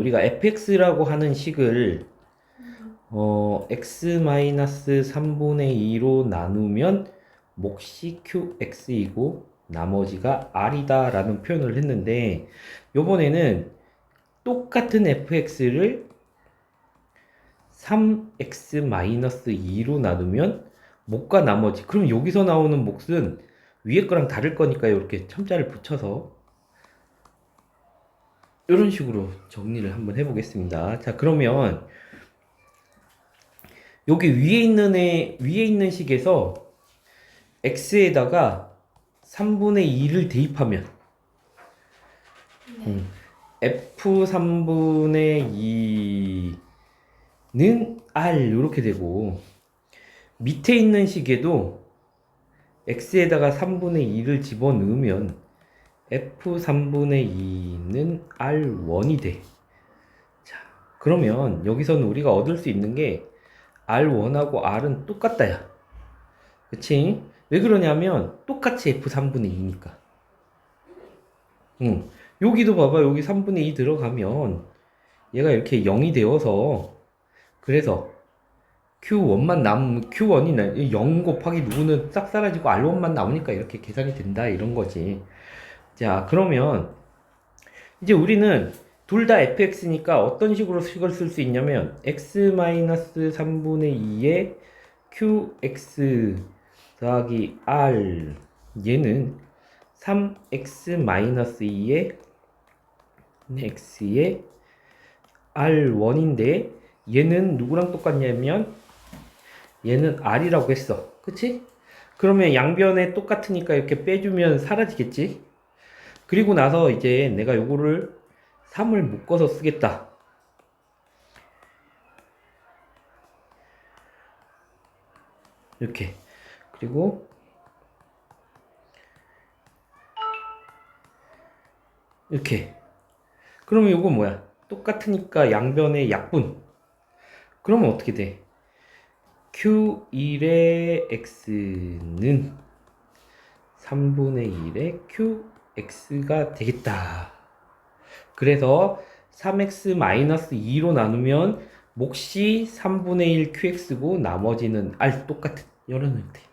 우리가 fx라고 하는 식을 어, x-3분의 2로 나누면 몫이 qx이고 나머지가 r이다 라는 표현을 했는데 요번에는 똑같은 fx를 3x-2로 나누면 몫과 나머지 그럼 여기서 나오는 몫은 위에 거랑 다를 거니까요. 이렇게 첨자를 붙여서 이런 식으로 정리를 한번 해보겠습니다. 자 그러면 여기 위에 있는 애 위에 있는 식에서 x에다가 3분의 2를 대입하면 음, f 3분의 2는 r 이렇게 되고 밑에 있는 식에도 x에다가 3분의 2를 집어넣으면 f 3분의 2는 r1이 돼. 자, 그러면 여기서는 우리가 얻을 수 있는 게 r1하고 r은 똑같다 야. 그치? 왜 그러냐면 똑같이 f 3분의 2니까. 응. 여기도 봐봐. 여기 3분의 2 들어가면 얘가 이렇게 0이 되어서 그래서 Q1만 남으면 Q1이 나, 0 곱하기 누구는 싹 사라지고 R1만 남으니까 이렇게 계산이 된다 이런 거지. 자, 그러면 이제 우리는 둘 다 fx니까 어떤 식으로 식을 쓸 수 있냐면 x-3분의 2의 qx 더하기 r 얘는 3x-2의 x의 r1인데 얘는 누구랑 똑같냐면 얘는 r이라고 했어. 그치? 그러면 양변에 똑같으니까 이렇게 빼주면 사라지겠지? 그리고 나서 이제 내가 요거를 3을 묶어서 쓰겠다. 이렇게. 그리고 이렇게. 그러면 요거 뭐야? 똑같으니까 양변의 약분. 그러면 어떻게 돼? Q1의 X는 3분의 1의 QX가 되겠다. 그래서 3x-2로 나누면 몫이 3분의 1 QX고 나머지는 R 똑같은 이런 형태.